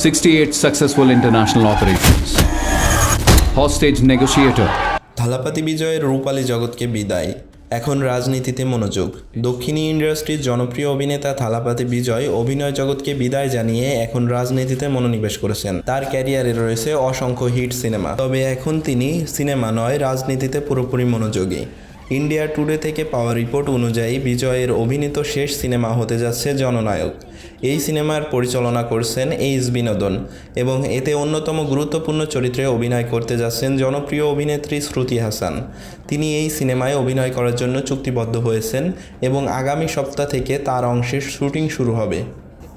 68 successful international operations. Hostage negotiator. Thalapathy বিজয়ের রূপালী জগৎকে বিদায়। এখন রাজনীতিতে মনোযোগ। দক্ষিণী ইন্ডাস্ট্রির জনপ্রিয় অভিনেতা থালাপাতি বিজয় অভিনয় জগৎকে বিদায় জানিয়ে এখন রাজনীতিতে মনোনিবেশ করেছেন। তার ক্যারিয়ারে রয়েছে অসংখ্য হিট সিনেমা। তবে এখন তিনি সিনেমা নয়, রাজনীতিতে পুরোপুরি মনোযোগী। ইন্ডিয়া টুডে থেকে পাওয়া রিপোর্ট অনুযায়ী বিজয়ের অভিনীত শেষ সিনেমা হতে যাচ্ছে জননায়ক। এই সিনেমার পরিচালনা করছেন এইচ বিনোদন এবং এতে অন্যতম গুরুত্বপূর্ণ চরিত্রে অভিনয় করতে যাচ্ছেন জনপ্রিয় অভিনেত্রী শ্রুতি হাসান। তিনি এই সিনেমায় অভিনয় করার জন্য চুক্তিবদ্ধ হয়েছেন এবং আগামী সপ্তাহ থেকে তার অংশের শুটিং শুরু হবে।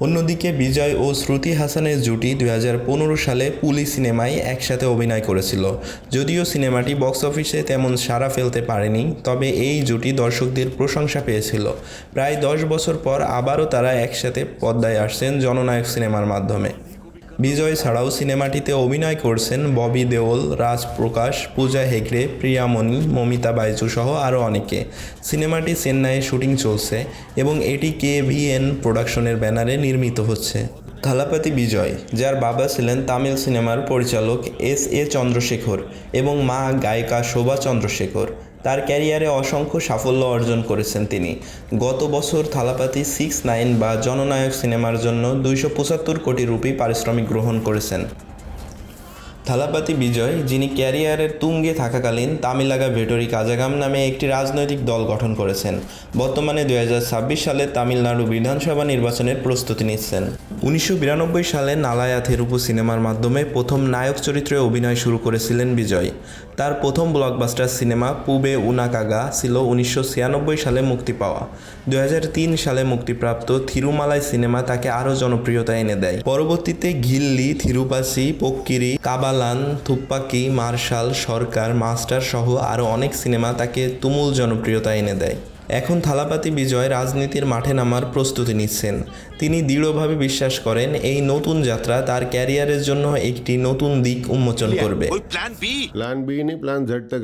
অন্যদিকে বিজয় ও শ্রুতি হাসানের জুটি দু হাজার পনেরো সালে পুলি সিনেমায় একসাথে অভিনয় করেছিল। যদিও সিনেমাটি বক্স অফিসে তেমন সাড়া ফেলতে পারেনি, তবে এই জুটি দর্শকদের প্রশংসা পেয়েছিল। প্রায় দশ বছর পর আবারও তারা একসাথে পদ্মায় আসছেন জননায়ক সিনেমার মাধ্যমে। বিজয় ছাড়াও সিনেমাটিতে অভিনয় করছেন ববি দেওল রাজ প্রকাশ পূজা হেগড়ে, প্রিয়ামণি, মমিতা বাইজু সহ আরও অনেকে। সিনেমাটি চেন্নাইয়ে শুটিং চলছে এবং এটি কে ভি এন প্রোডাকশনের ব্যানারে নির্মিত হচ্ছে। থালাপাতি বিজয়, যার বাবা ছিলেন তামিল সিনেমার পরিচালক এস এ চন্দ্রশেখর এবং মা গায়িকা শোভা চন্দ্রশেখর। তার ক্যারিয়ারে অসংখ্য সাফল্য অর্জন করেছেন তিনি। গত বছর থালাপাতি সিক্স নাইন বা জননায়ক সিনেমার জন্য দুইশো পঁচাত্তর কোটি রুপি পারিশ্রমিক গ্রহণ করেছেন। থালাপাতি বিজয়, যিনি ক্যারিয়ারের তুঙ্গে থাকাকালীন তামিলাগা ভেটরি কাজাগাম নামে একটি রাজনৈতিক দল গঠন করেছেন। বর্তমানে দুই হাজার ছাব্বিশ সালে তামিলনাড়ু বিধানসভা নির্বাচনের প্রস্তুতি নিচ্ছেন। উনিশশো বিরানব্বই সালে নালায়া থেরুপু সিনেমার মাধ্যমে প্রথম নায়ক চরিত্রে অভিনয় শুরু করেছিলেন বিজয়। তার প্রথম ব্লকবাস্টার সিনেমা পুবে উনাকাগা ছিল উনিশশো ছিয়ানব্বই সালে মুক্তি পাওয়া। দু হাজার তিন সালে মুক্তিপ্রাপ্ত থিরুমালাই সিনেমা তাকে আরও জনপ্রিয়তা এনে দেয়। পরবর্তীতে ঘিল্লি থিরুপাসি পক্কিরি, কাবালান থুপ্পাকি মার্শাল, সরকার, মাস্টার সহ আরও অনেক সিনেমা তাকে তুমুল জনপ্রিয়তা এনে দেয়। এখন থালাপাতি বিজয় রাজনীতির মাঠে নামার প্রস্তুতি নিচ্ছেন। তিনি দৃঢ়ভাবে বিশ্বাস করেন এই নতুন যাত্রা তার ক্যারিয়ারের জন্য একটি নতুন দিক উন্মোচন করবে। Plan B plan B plan Z